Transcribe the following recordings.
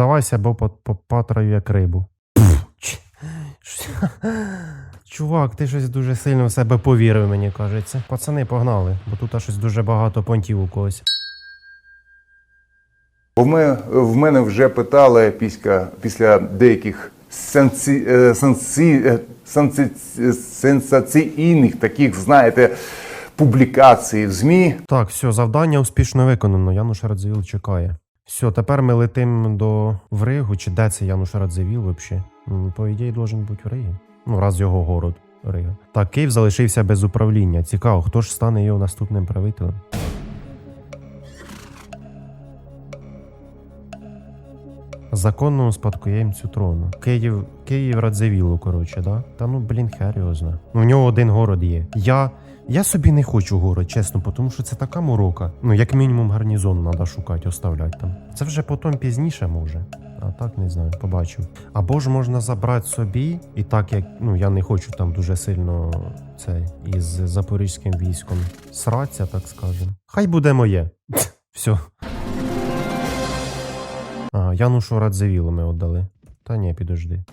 Здавайся, бо по- попатраю як рибу. Чувак, ти щось дуже сильно в себе повірив, мені кажеться. Пацани, погнали, бо тут щось дуже багато понтів у когось. Бо в мене, в мене вже питали після, після деяких сенсі, е, сенсі, е, сенсі, сенсаційних таких, знаєте, публікацій в ЗМІ. Так, все, завдання успішно виконано. Януш Радзивіл чекає. Все, тепер ми летимо до Вригу, чи де це Януш Радзивіл взагалі? По ідеї, должен бути в Ригі. Ну, раз його город Рига. Так, Київ залишився без управління. Цікаво, хто ж стане його наступним правителем? Законному спадкоємцю трону. Київ, Київ Радзивілу, коротше, да? Та ну, блін, хер його зна. Ну, в нього один город є. Я. Я собі не хочу город, чесно, тому що це така морока. Ну, як мінімум, гарнізон треба шукати, оставляти там. Це вже потім пізніше може. А так не знаю, побачив. Або ж можна забрати собі, і так як ну я не хочу там дуже сильно це із запорізьким військом сраться, так скажем. Хай буде моє. Все. А, Янушу Радзивілу ми віддали. Та ні, підожди.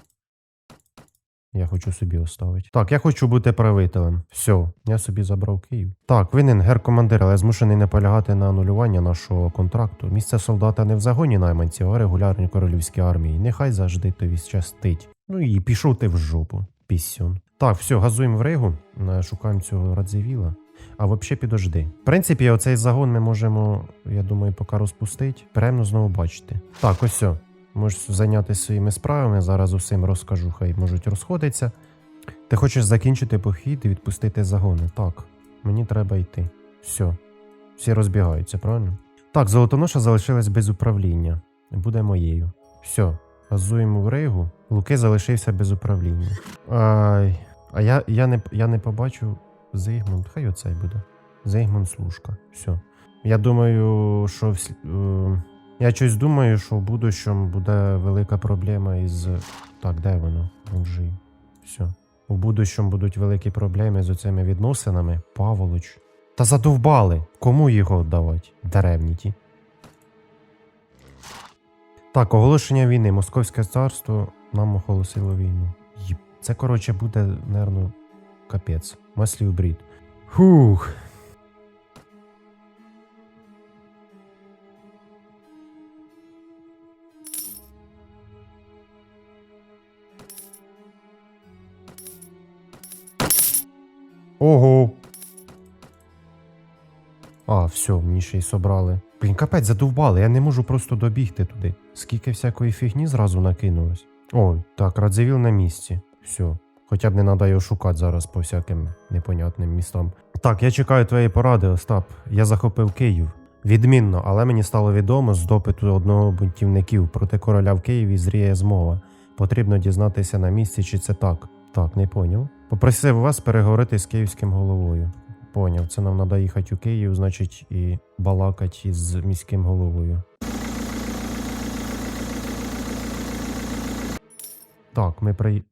Я хочу собі оставити. Так, я хочу бути правителем. Все, я собі забрав Київ. Так, винен гер-командир, але змушений наполягати на анулювання нашого контракту. Місце солдата не в загоні найманців, а регулярній королівській армії. Нехай завжди тобі щастить. Ну і пішов ти в жопу, пісюн. Так, все, газуємо в Ригу, е, шукаємо цього Радзивіла. А взагалі підожди. В принципі, оцей загон ми можемо, я думаю, поки розпустити. Приємно знову бачити. Так, ось все. Можеш зайнятися своїми справами. Зараз усім розкажу, хай можуть розходитися. Ти хочеш закінчити похід і відпустити загони. Так, мені треба йти. Все. Всі розбігаються, правильно? Так, золотоноша залишилась без управління. Буде моєю. Все. Газуємо в Ригу. Луки залишився без управління. Ай. А я, я, не, я не побачу Зигмунд. Хай оцей буде. Зигмунд Слушка. Все. Я думаю, що всі, е, я щось думаю, що в будущому буде велика проблема із. Так, де воно? Вже. Все. У будущому будуть великі проблеми з оцими відносинами. Паволоч. Та задовбали! Кому його віддавати? Деревні ті. Так, оголошення війни. Московське царство нам оголосило війну. Це, коротше, буде, нервно, капець. Маслів брід. Фух. Ого. А, все, мені ще й собрали. Блін, капець, задовбали, я не можу просто добігти туди. Скільки всякої фігні зразу накинулось. О, так, Радзивіл на місці. Все. Хоча б не треба його шукати зараз по всяким непонятним містам. Так, я чекаю твоєї поради, Остап. Я захопив Київ. Відмінно, але мені стало відомо з допиту одного бунтівників проти короля в Києві зріє змова. Потрібно дізнатися на місці, чи це так. Так, не поняв. Попросив вас переговорити з київським головою. Поняв, це нам треба їхати у Київ, значить, і балакати із міським головою. Так, ми при.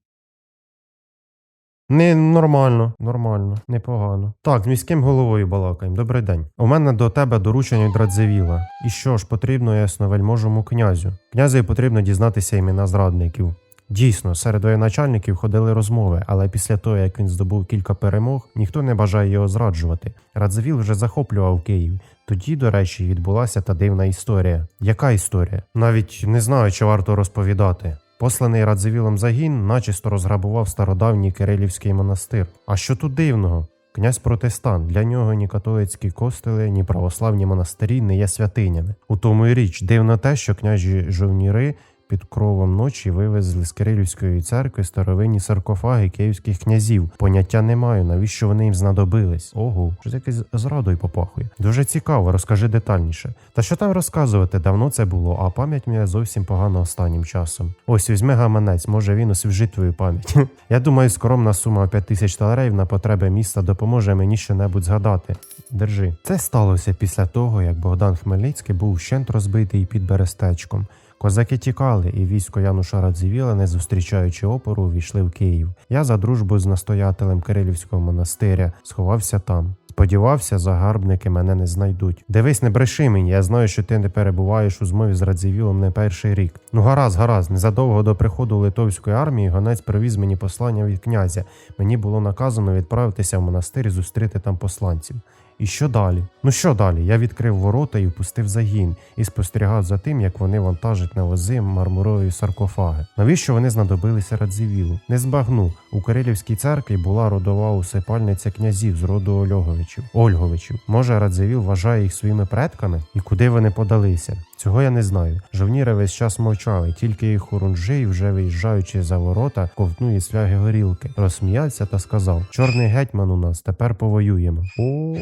Не нормально, нормально, непогано. Так, з міським головою балакаємо. Добрий день. У мене до тебе доручення від Радзивіла. І що ж потрібно ясновельможому князю? Князеві потрібно дізнатися імена зрадників. Дійсно, серед воєначальників ходили розмови, але після того, як він здобув кілька перемог, ніхто не бажає його зраджувати. Радзивіл вже захоплював Київ. Тоді, до речі, відбулася та дивна історія. Яка історія? Навіть не знаю, чи варто розповідати. Посланий Радзивілом загін начисто розграбував стародавній Кирилівський монастир. А що тут дивного? Князь протестант, для нього ні католицькі костели, ні православні монастирі не є святинями. У тому і річ дивно те, що княжі жовніри під кровом ночі вивезли з Кирилівської церкви старовинні саркофаги київських князів. Поняття не маю, навіщо вони їм знадобились. Ого, щось якесь зрадою попахує. Дуже цікаво, розкажи детальніше. Та що там розказувати? Давно це було, а пам'ять мене зовсім погано останнім часом. Ось візьми гаманець, може він освіжить твою пам'ять. Я думаю, скромна сума 5 тисяч талерів на потреби міста допоможе мені щонебудь згадати. Держи. Це сталося після того, як Богдан Хмельницький був вщент розбитий під Берестечком. Козаки тікали, і військо Януша Радзивіла, не зустрічаючи опору, війшли в Київ. Я за дружбою з настоятелем Кирилівського монастиря сховався там. Сподівався, загарбники мене не знайдуть. Дивись, не бреши мені, я знаю, що ти не перебуваєш у змові з Радзивілом не перший рік. Ну гаразд, гаразд, незадовго до приходу литовської армії гонець привіз мені послання від князя. Мені було наказано відправитися в монастир і зустріти там посланців. І що далі? Ну що далі? Я відкрив ворота і впустив загін і спостерігав за тим, як вони вантажать на вози мармурові саркофаги. Навіщо вони знадобилися Радзивілу? Не збагну. У Кирилівській церкві була родова усипальниця князів з роду Ольговичів. Ольговичів. Може, Радзивіл вважає їх своїми предками? І куди вони подалися? Цього я не знаю. Жовніри весь час мовчали, тільки їх хорунжий, вже виїжджаючи за ворота, ковтнув із горілки, розсміявся та сказав: Чорний гетьман у нас, тепер повоюємо. О.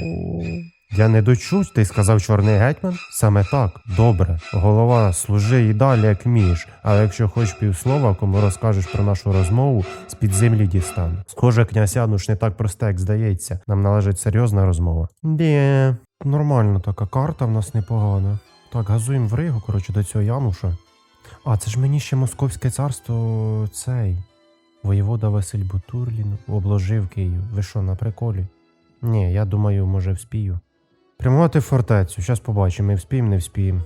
Я не дочусь, ти сказав чорний гетьман? Саме так, добре. Голова, служи і далі, як вмієш, але якщо хоч півслова, кому розкажеш про нашу розмову, з-під землі дістану. Схоже, князь Януш не так просте, як здається. Нам належить серйозна розмова. Де, нормально така карта в нас непогана. Так, газуємо в Ригу, коротше, до цього Януша. А, це ж мені ще Московське царство цей. Воєвода Василь Бутурлін обложив Київ. Ви що, на приколі? Ні, я думаю, може вспію. Прямувати фортецю. Щас побачимо, ми вспіємо, не вспіємо.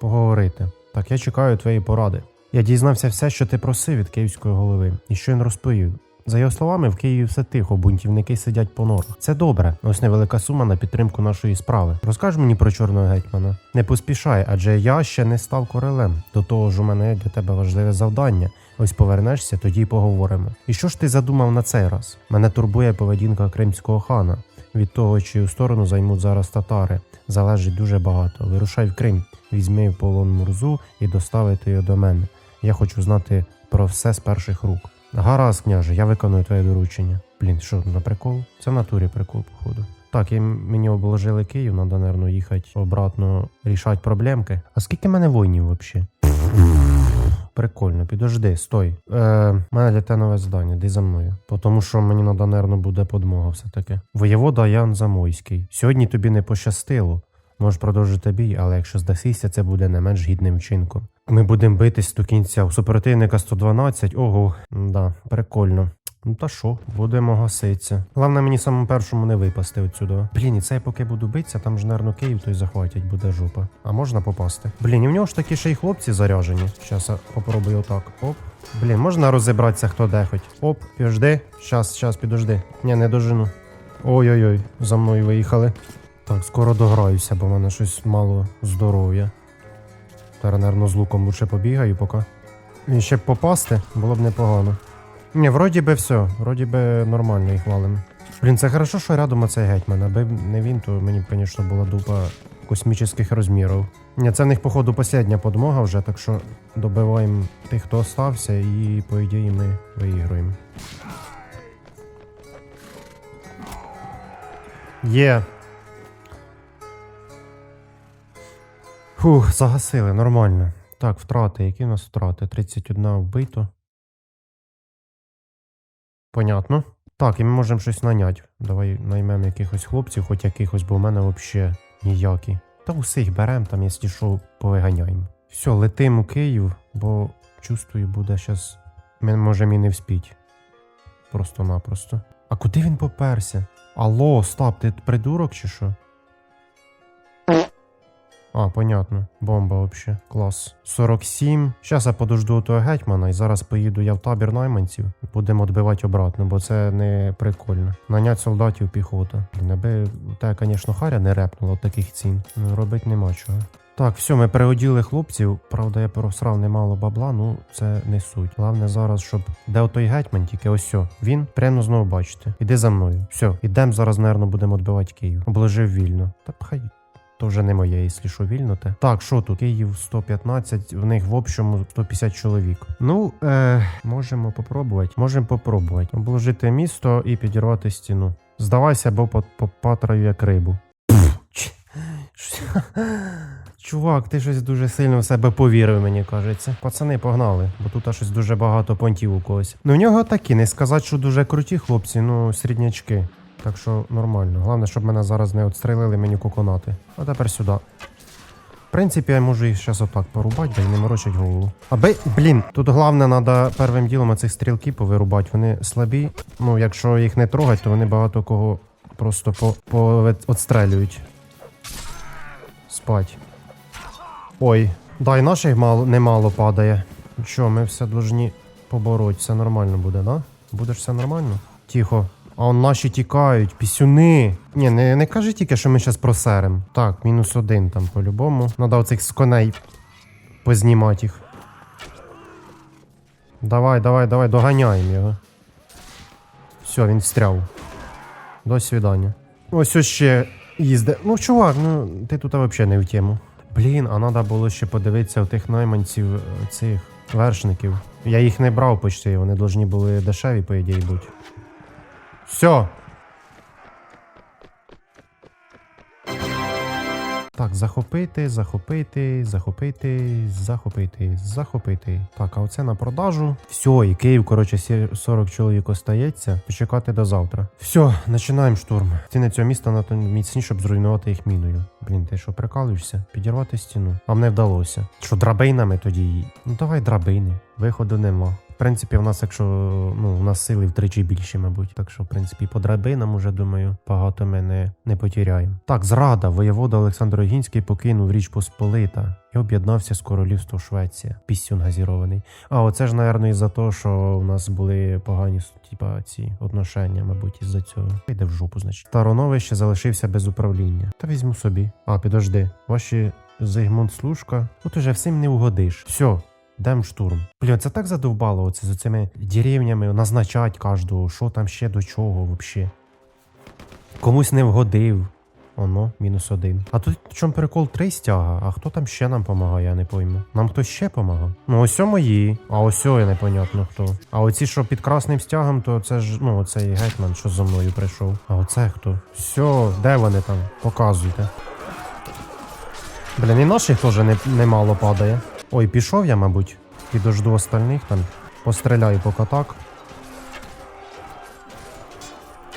Поговорити. Так, я чекаю твоєї поради. Я дізнався все, що ти просив від київської голови, і що він розповів. За його словами, в Києві все тихо, бунтівники сидять по норах. Це добре. Ось невелика сума на підтримку нашої справи. Розкаж мені про чорного гетьмана. Не поспішай, адже я ще не став королем. До того ж, у мене для тебе важливе завдання. Ось повернешся, тоді й поговоримо. І що ж ти задумав на цей раз? Мене турбує поведінка кримського хана. Від того, чию сторону займуть зараз татари, залежить дуже багато. Вирушай в Крим, візьми в полон Мурзу і доставити його до мене. Я хочу знати про все з перших рук. Гаразд, княже, я виконую твоє доручення. Блін, що на прикол? Це в натурі прикол, походу. Так, і мені обложили Київ, надо, наверно, їхати обратно рішати проблемки. А скільки в мене воїнів взагалі? Прикольно, підожди, стой. Е, мене для нове завдання, йди за мною. Тому що мені надо, наверно, буде подмога все-таки. Воєвода Ян Замойський. Сьогодні тобі не пощастило. Можеш продовжити бій, але якщо здасися, це буде не менш гідним вчинком. Ми будемо битись до кінця. У супротивника 112. Ого, да, прикольно. Ну та що, будемо гаситися. Головне мені самому першому не випасти отсюди. Блін, і це я поки буду битися, там ж, наверно, Київ той захватять, буде жопа. А можна попасти? Блін, і в нього ж такі ще й хлопці заряжені. Щас я попробую отак. Оп. Блін, можна розібратися, хто де хоч. Оп, підожди. Щас, щас, підожди. Ні, не дожину. Ой-ой-ой, за мною виїхали. Так, скоро дограюся, бо в мене щось мало здоров'я. Тепер, наверно, з луком лучше побігаю поки. Він ще б попасти, було б непогано. Ні, вроді би все, вроді би нормально їх валимо. Блін, це хорошо, що рядом оцей гетьман, аби не він, то мені б, звісно, була дупа космічних розмірів. Ні, це в них, походу, последня подмога вже, так що добиваємо тих, хто остався, і, по ідеї, ми виіграємо. Є. Фух, загасили, нормально. Так, втрати. Які у нас втрати? 31 вбито. Понятно. Так, і ми можемо щось наняти. Давай наймемо якихось хлопців, хоч якихось, бо в мене взагалі ніякі. Та усіх беремо, там, якщо що, повиганяємо. Все, летимо у Київ, бо чувствую, буде зараз. Ми можемо і не вспіть. Просто-напросто. А куди він поперся? Алло, Стап, ти придурок чи що? А, понятно. Бомба вообще. Клас. 47. Щас я подожду того гетьмана і зараз поїду я в табір найманців. Будемо відбивати обратно, бо це не прикольно. Нанять солдатів піхота. Аби у звісно, харя не репнуло таких цін. Ну, робить нема чого. Так, все, ми переоділи хлопців. Правда, я просрав немало бабла, ну це не суть. Головне зараз, щоб де отой гетьман, тільки ось сьо. Він прямо знову бачите. Іди за мною. Все, ідемо зараз, наверно, будемо відбивати Київ. Обложив вільно. Та хай. То вже не моє, якщо що вільно те. Так, що тут? Київ 115, в них в общому 150 чоловік. Ну, е, можемо попробувати. Можемо попробувати. Обложити місто і підірвати стіну. Здавайся, бо по- попатраю як рибу. Чувак, ти щось дуже сильно в себе повірив, мені кажеться. Пацани погнали, бо тут аж щось дуже багато понтів у когось. Ну в нього такі, не сказати, що дуже круті хлопці, ну середнячки. Так що нормально. Головне, щоб мене зараз не отстрелили мені коконати. А тепер сюди. В принципі, я можу їх зараз отак порубати, да й не морочать голову. Аби, блін, тут головне треба первим ділом оцих стрілків повирубати. Вони слабі. Ну, якщо їх не трогать, то вони багато кого просто по, по отстрелюють. Спать. Ой, дай наших мало, немало падає. Що, ми все должні побороть, все нормально буде, да? Буде ж все нормально? Тихо. А он наші тікають, пісюни. Ні, не, не кажи тільки, що ми зараз просерем. Так, мінус один там по-любому. Надо оцих з коней познімати їх. Давай, давай, давай, доганяємо його. Все, він встряв. До свидання. Ось ось ще їзде. Ну, чувак, ну ти тут взагалі не в тему. Блін, а треба було ще подивитися у тих найманців е, цих вершників. Я їх не брав почти, вони повинні були дешеві, по ідеї, бути. Все. Так, захопити, захопити, захопити, захопити, захопити. Так, а оце на продажу. Все, і Київ, коротше, 40 чоловік остається. Почекати до завтра. Все, починаємо штурм. На цього міста надто міцні, щоб зруйнувати їх міною. Блін, ти що, прикалуєшся? Підірвати стіну. А не вдалося. Що, драбинами тоді? Ну давай драбини. Виходу нема. В принципі, в нас, якщо ну, у нас сили втричі більші, мабуть. Так що, в принципі, по драбинам уже думаю, багато ми не, не потіряємо. Так, зрада. Воєвода Олександр Огінський покинув Річ Посполита і об'єднався з королівством Швеція. Пісюн газірований. А оце ж, напевно, із-за того, що у нас були погані типа, ці отношення, мабуть, із-за цього. Йде в жопу, значить. Тароновище залишився без управління. Та візьму собі. А, підожди. Ваші Зигмунд Слушка. От уже всім не угодиш. Все. Дем штурм. Блін, це так задовбало оце з цими деревнями назначать кожного, що там ще до чого взагалі. Комусь не вгодив. Оно, мінус один. А тут в чому прикол три стяга, а хто там ще нам допомагає, я не пойму. Нам хтось ще помагав? Ну, ось мої, а ось я непонятно хто. А оці, що під красним стягом, то це ж, ну, оцей гетьман, що за мною прийшов. А оце хто? Все, де вони там? Показуйте. Блін, і наших теж не, немало падає. Ой, пішов я, мабуть. Підожду остальних там. Постріляю поки так.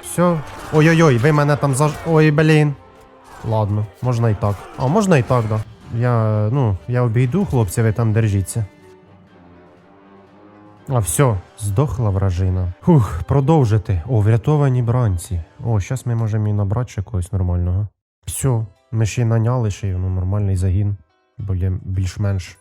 Все. Ой-ой-ой, ви мене там заж... Ой, блін. Ладно, можна і так. А можна і так, да. Я, ну, я обійду, хлопці, ви там держіться. А все, здохла вражина. Фух, продовжити. О, врятовані бранці. О, зараз ми можемо і набрати ще когось нормального. Все, ми ще й наняли ще й, ну, нормальний загін. Більш-менш.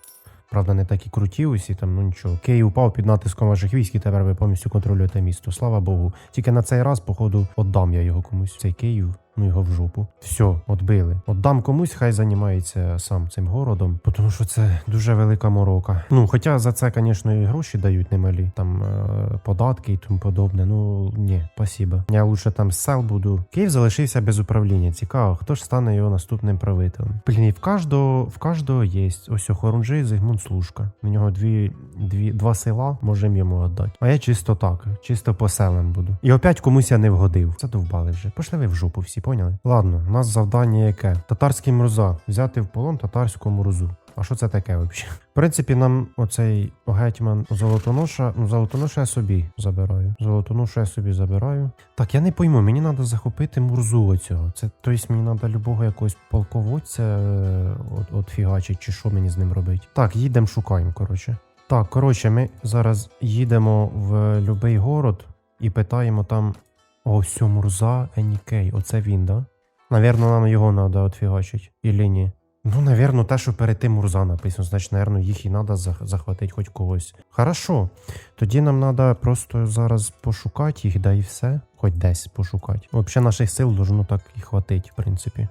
Правда, не такі круті усі там, ну нічого. Київ упав під натиском ваших військ, і тепер ви повністю контролюєте місто. Слава Богу. Тільки на цей раз, походу, отдам я його комусь. Цей Київ, ну його в жопу. Все, отбили. Отдам комусь, хай займається сам цим городом, тому що це дуже велика морока. Ну, хоча за це, звісно, і гроші дають немалі, там е, податки і тому подобне. Ну ні, спасибо. Я лучше там сел буду. Київ залишився без управління. Цікаво, хто ж стане його наступним правителем. Блін, в кожного, в кожного є. Ось Хорунжий Зигмунд Слушка. У нього дві, дві, два села, можемо йому віддати. А я чисто так, чисто по селам буду. І опять комусь я не вгодив. Задовбали вже. Пошли ви в жопу всі, поняли? Ладно, у нас завдання яке? Татарський мурза. Взяти в полон татарську мурзу. А що це таке взагалі? В принципі, нам оцей гетьман золотоноша, ну золотоноша я собі забираю. Золотоноша я собі забираю. Так, я не пойму, мені треба захопити мурзу оцього. Це тобто мені треба любого якогось полководця е, от, от фігачить, чи що мені з ним робити. Так, їдемо, шукаємо, коротше. Так, коротше, ми зараз їдемо в любий город і питаємо там. О, все, Мурза Енікей. Оце він, да? Навірно, нам його треба отфігачить. і ліні. Ну, навірно, те, що перед тим Мурза написано, значить, навірно, їх і треба захватити хоч когось. Хорошо. Тоді нам треба просто зараз пошукати їх, да і все. Хоч десь пошукати. Взагалі наших сил должно так і хватить, в принципі.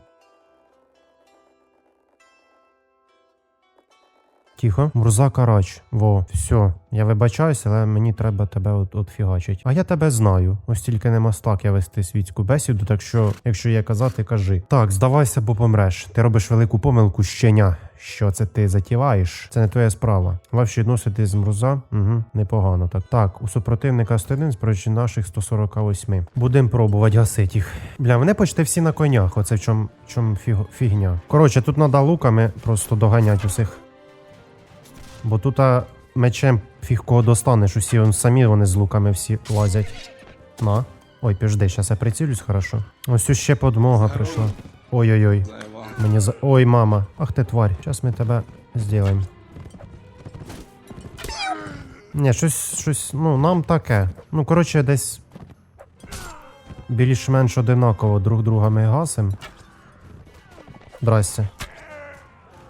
Тихо. Мурза Карач. Во, все. Я вибачаюся, але мені треба тебе от, от фігачить. А я тебе знаю. Ось тільки не мастак я вести світську бесіду, так що, якщо є казати, кажи. Так, здавайся, бо помреш. Ти робиш велику помилку щеня. Що це ти затіваєш? Це не твоя справа. Ваші відносити з мруза? Угу, непогано так. Так, у супротивника 101 спроти наших 148. Будемо пробувати гасити їх. Бля, вони почти всі на конях. Оце в чому чом фіг, фігня. Коротше, тут треба луками просто доганять усіх. Бо тут а, мечем фіг кого достанеш, усі самі вони з луками всі лазять. На. Ой, піжди, зараз я прицілюсь, хорошо. Ось ще подмога прийшла. Ой-ой-ой. Мені за. Ой, мама. Ах ти тварь. Зараз ми тебе зробимо. Ні, щось, щось, ну, нам таке. Ну, коротше, десь. більш-менш одинаково друг друга ми гасим. Здрасте.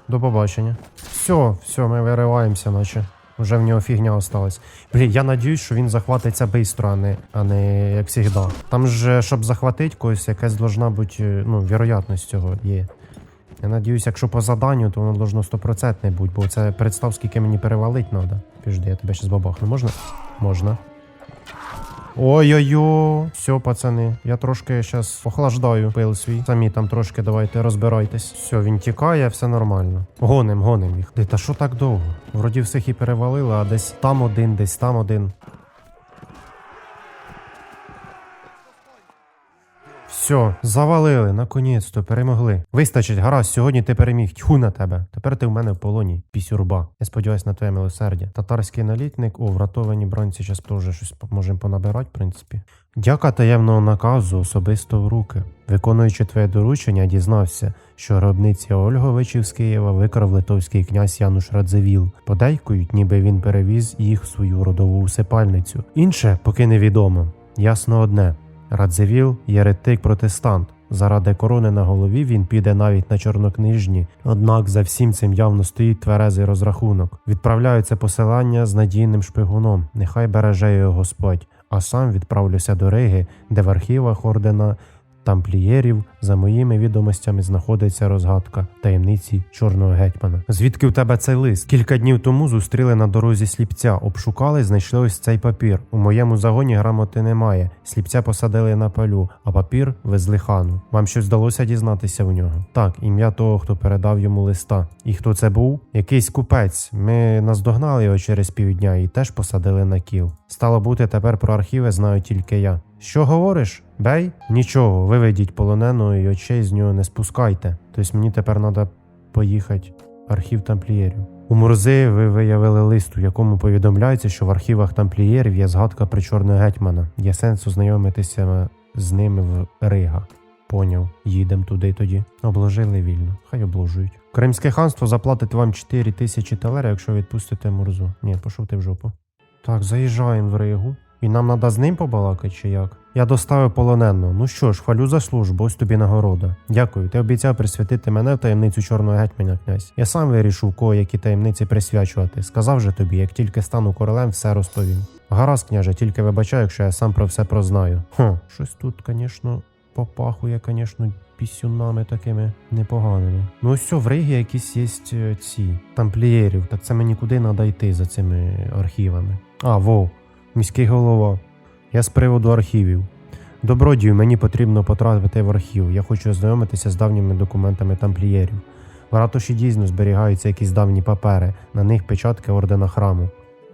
До побачення. Все, все, ми вириваємося, наче. Уже в нього фігня осталась. Блін, я надіюсь, що він захватиться швидко, а не, а не як завжди. Там же, щоб захватити когось, якась должна бути, е, ну, вірогятність цього є. Я надіюсь, якщо по заданню, то воно должно 100% бути, бо це представ, скільки мені перевалить треба. Підожди, я тебе щас бабахну. Можна? Можна. Ой-ой-ой, все, пацани, я трошки зараз охлаждаю пил свій. Самі там трошки давайте розбирайтесь. Все, він тікає, все нормально. Гоним, гоним їх. Де, та що так довго? Вроді всіх і перевалили, а десь там один, десь там один. Все, завалили, наконець-то перемогли. Вистачить, гаразд, сьогодні ти переміг. Тьху на тебе. Тепер ти в мене в полоні. Пісюрба. Я сподіваюсь на твоє милосердя. Татарський налітник, о, врятовані бранці, зараз теж щось можемо понабирати, в принципі. Дяка таємного наказу особисто в руки. Виконуючи твоє доручення, дізнався, що гробниці Ольговичів з Києва викрав литовський князь Януш Радзивіл. Подейкують, ніби він перевіз їх в свою родову усипальницю. Інше поки невідомо. Ясно одне: Радзивіл єретик протестант. Заради корони на голові він піде навіть на чорнокнижні, однак за всім цим явно стоїть тверезий розрахунок. Відправляються посилання з надійним шпигуном. Нехай береже його Господь, а сам відправлюся до Риги, де в архівах ордена тамплієрів за моїми відомостями знаходиться розгадка таємниці чорного гетьмана. Звідки в тебе цей лист? Кілька днів тому зустріли на дорозі сліпця, обшукали, знайшли ось цей папір. У моєму загоні грамоти немає. Сліпця посадили на палю, а папір везли хану. Вам щось вдалося дізнатися в нього? Так, ім'я того, хто передав йому листа. І хто це був? Якийсь купець. Ми наздогнали його через півдня і теж посадили на кіл. Стало бути, тепер про архіви знаю тільки я. Що говориш? Бей? Нічого, виведіть полоненого і очей з нього не спускайте. Тобто мені тепер треба поїхати в архів тамплієрів. У Мурзи ви виявили лист, у якому повідомляється, що в архівах тамплієрів є згадка про чорного гетьмана. Є сенс ознайомитися з ними в Рига. Поняв, їдемо туди тоді. Обложили вільно, хай обложують. Кримське ханство заплатить вам 4 тисячі талера, якщо відпустите Мурзу. Ні, пішов ти в жопу. Так, заїжджаємо в Ригу. І нам треба з ним побалакати чи як? Я доставив полоненого. Ну що ж, хвалю за службу, ось тобі нагорода. Дякую. Ти обіцяв присвятити мене в таємницю чорного гетьмана, князь. Я сам вирішив, кого які таємниці присвячувати. Сказав же тобі, як тільки стану королем, все розповім. Гаразд, княже, тільки вибачай, якщо я сам про все прознаю. Хм, щось тут, звісно, попахує, звісно, пісюнами такими непоганими. Ну ось що, в Ригі якісь є е, ці тамплієрів, так це мені куди треба йти за цими архівами. А, вов, міський голова. Я з приводу архівів. Добродію, мені потрібно потрапити в архів. Я хочу ознайомитися з давніми документами тамплієрів. В ратуші дійсно зберігаються якісь давні папери, на них печатки ордена храму.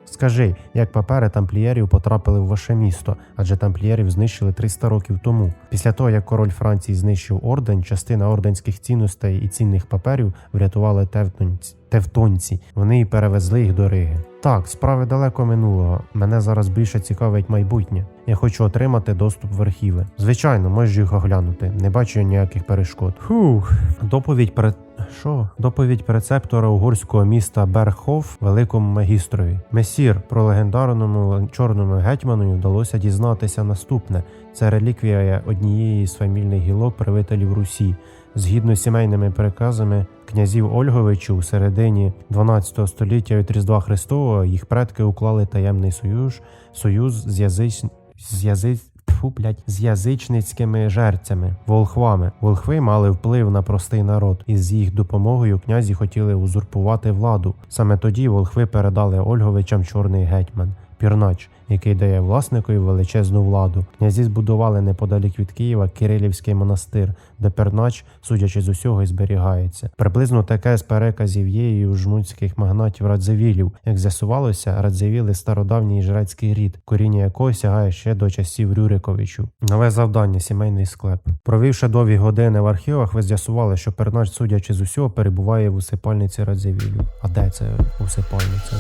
Скажи, як папери тамплієрів потрапили в ваше місто, адже тамплієрів знищили 300 років тому. Після того, як король Франції знищив орден, частина орденських цінностей і цінних паперів врятували тевтонці. Тевтонці. Вони і перевезли їх до Риги. Так, справи далеко минулого. Мене зараз більше цікавить майбутнє. Я хочу отримати доступ в архіви. Звичайно, можеш їх оглянути. Не бачу ніяких перешкод. Фух, доповідь про що? Доповідь прецептора угорського міста Берхов великому магістрові. Месір про легендарному чорному гетьману вдалося дізнатися наступне: це реліквія однієї з фамільних гілок правителів Русі. Згідно з сімейними переказами князів Ольговичів у середині 12 століття від Різдва Христового їх предки уклали таємний союз, союз з язич... з язич... Фу, блядь, з язичницькими жерцями, волхвами. Волхви мали вплив на простий народ, і з їх допомогою князі хотіли узурпувати владу. Саме тоді волхви передали Ольговичам чорний гетьман. Пірнач, який дає власникові величезну владу. Князі збудували неподалік від Києва Кирилівський монастир, де пернач, судячи з усього, і зберігається. Приблизно таке з переказів є і у жмутських магнатів Радзивілів. Як з'ясувалося, Радзивіли стародавній жрецький рід, коріння якого сягає ще до часів Рюриковичу. Нове завдання сімейний склеп. Провівши довгі години в архівах, ви з'ясували, що пернач, судячи з усього, перебуває в усипальниці Радзивілів. А де це усипальниця?